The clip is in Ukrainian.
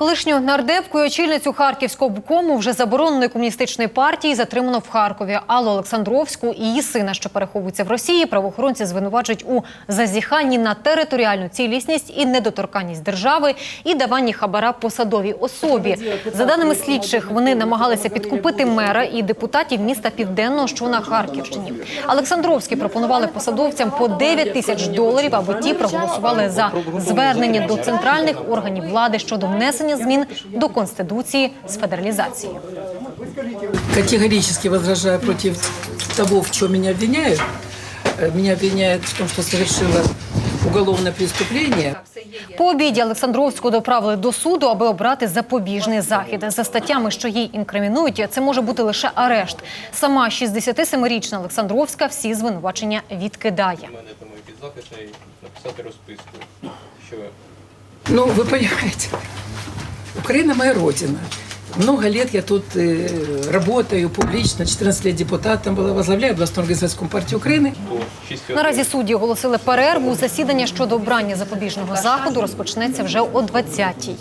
Колишню нардепку і очільницю Харківського обкому вже забороненої комуністичної партії затримано в Харкові. Аллу Олександровську і її сина, що переховується в Росії, правоохоронці звинувачують у зазіханні на територіальну цілісність і недоторканність держави і даванні хабара посадовій особі. За даними слідчих, вони намагалися підкупити мера і депутатів міста Південного, що на Харківщині. Олександровські пропонували посадовцям по 9 тисяч доларів, аби ті проголосували за звернення до центральних органів влади щодо внесення змін до конституції з федералізації. Категорически возражаю против того, в чем меня обвиняют. Э, Меня обвиняют в том, что совершила уголовное преступление. По обіді Олександровську доправили до суду, аби обрати запобіжний захід. За статтями, що їй інкримінують, це може бути лише арешт. Сама 67-річна Олександровська всі звинувачення відкидає. Мене тому і підзахисний написати розписку, що Ну, вы понимаете, Украина моя родина. Много лет я тут э, работаю публично, 14 лет депутатом была, возглавляю областную организацию партии Украины. то 6 Наразі судді оголосили перерву. Засідання щодо обрання запобіжного заходу розпочнеться вже о 20-й.